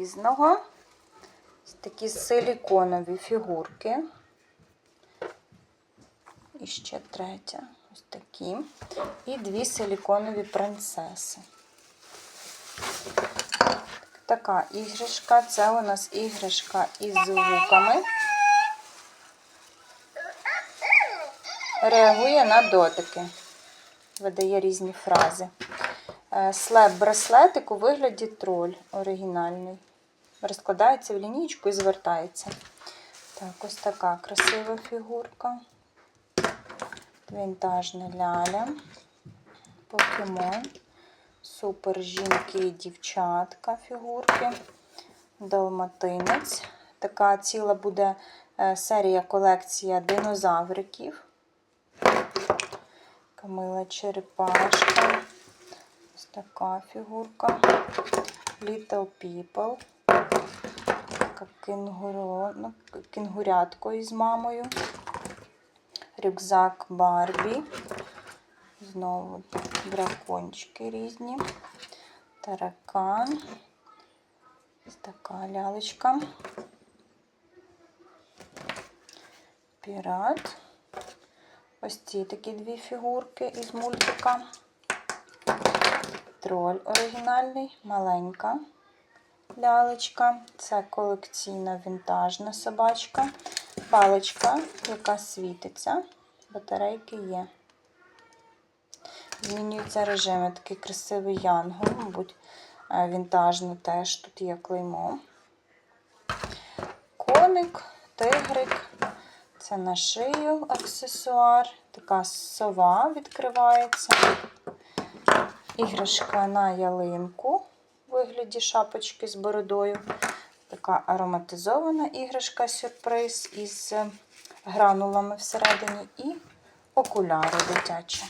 різного. Такі силіконові фігурки. І ще третя. Ось такі. І дві силіконові принцеси. Така іграшка. Це у нас іграшка із звуками. Реагує на дотики. Видає різні фрази. Е, Слеп-браслетик у вигляді троль оригінальний. Розкладається в лінійку і звертається. Так, ось така красива фігурка. Вінтажна ляля. Покемон. Супер жінки і дівчатка фігурки. Далматинець. Така ціла буде е, серія колекція динозавриків. Камила черепашка. Ось така фігурка. Little People. Кенгуру, ну, кенгурятко із мамою. Рюкзак Барбі. Знову дракончики різні. Таракан. Ось така лялечка. Пірат. Ось ці такі дві фігурки із мультика. Троль оригінальний, маленька лялечка. Це колекційна вінтажна собачка. Паличка, яка світиться. Батарейки є. Змінюються режими. Такий красивий янгол, мабуть, е, вінтажний теж. Тут є клеймо. Коник, тигрик. Це на шию аксесуар. Така сова відкривається. Іграшка на ялинку вигляді шапочки з бородою. Така ароматизована іграшка сюрприз із гранулами всередині. І окуляри дитячі.